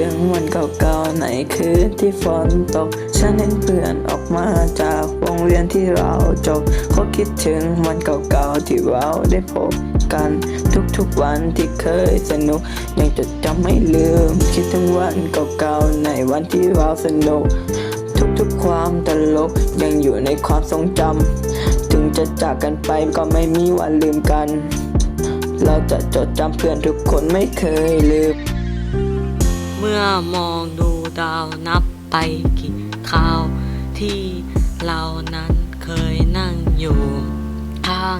ถึงวันเก่าๆในคืนที่ฝนตก ฉันเห็นเพื่อนออกมาจากวงเวียนที่เราจบก็คิดถึงวันเก่าๆที่เราได้พบกันทุกๆวันที่เคยสนุก ยังจดจำไม่ลืม คิดถึงวันเก่าๆในวันที่เราสนุก ทุกๆความตลกยังอยู่ในความทรงจำถึงจะจากกันไปก็ไม่มีวันลืมกัน เราจะจดจำเพื่อนทุกคนไม่เคยลืม มื่อมองดูดาวนับไปกี่คราว ที่เรานั้นเคยนั่งอยู่ ข้าง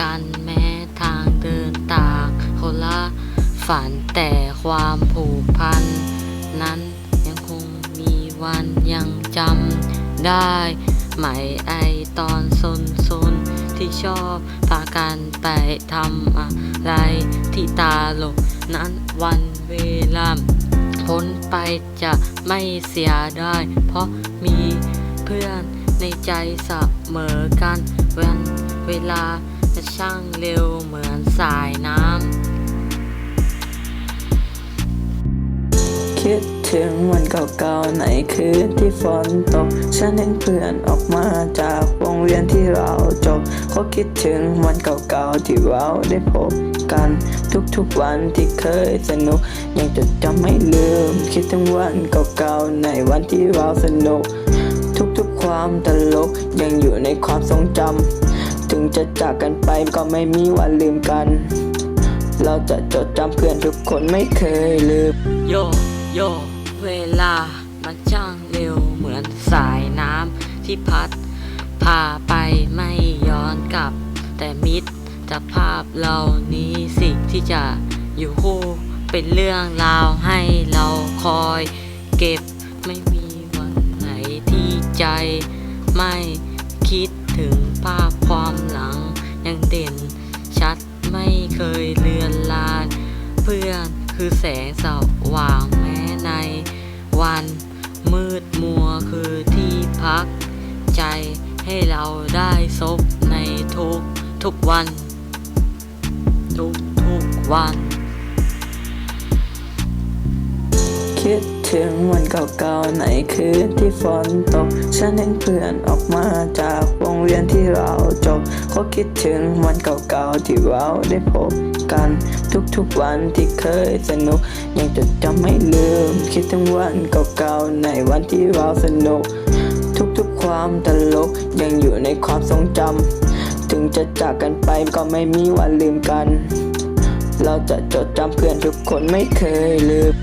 กันแม้ทางเดินต่างคนละฝันแต่ความผูกพัน นั้นยังคงมีวันยังจำได้ไหมไอตอนซนซนที่ชอบพากันไปทำอะไรที่ตาหลกนั้นวันเวลา พ้นไปจะไม่เสียได้เพราะมีเพื่อนในใจเสมอกันวันเวลาจะช่างเร็วเหมือนสายน้ำคิดถึงวันเก่าๆในคืนที่ฝนตก ฉันเห็นเพื่อนออกมาจาก งเวียนที่เราจบก็คิดถึงวันเก่าๆที่เราได้พบกันทุกๆวันที่เคยสนุก ยังจดจำไม่ลืม คิดถึงวันเก่าๆในวันที่เราสนุก ทุกๆความตลกยังอยู่ในความทรงจำถึงจะจากกันไปก็ไม่มีวันลืมกัน เราจะจดจำเพื่อนทุกคนไม่เคยลืม โยโยเวลามันช่างเร็วเหมือนสายน้ำที่พัด พาไปไม่ย้อนกลับ แต่มิตรจะภาพเหล่านี้สิที่จะอยู่คู่เป็นเรื่องราวให้เราคอยเก็บไม่มีวันไหนที่ใจ ไม่คิดถึงภาพความหลัง ยังเด่นชัดไม่เคยเลือนลางเพื่อนคือแสงสว่างแม้ใน วันมืดมัวคือที่พักใจ ให้เราได้ซบในทุกทุกวัน ทุกทุกวัน คิดถึงวันเก่าๆในคืนที่ฝนตก ฉันเห็นเพื่อนออกมาจากวงเวียนที่เราจบก็คิดถึงวันเก่าๆที่เราได้พบกันทุกๆวันที่เคยสนุก ยังจดจำไม่ลืม คิดถึงวันเก่าๆในวันที่เราสนุก ความตลกยังอยู่ในความทรงจำถึงจะจากกันไปก็ไม่มีวันลืมกัน เราจะจดจำเพื่อนทุกคนไม่เคยลืม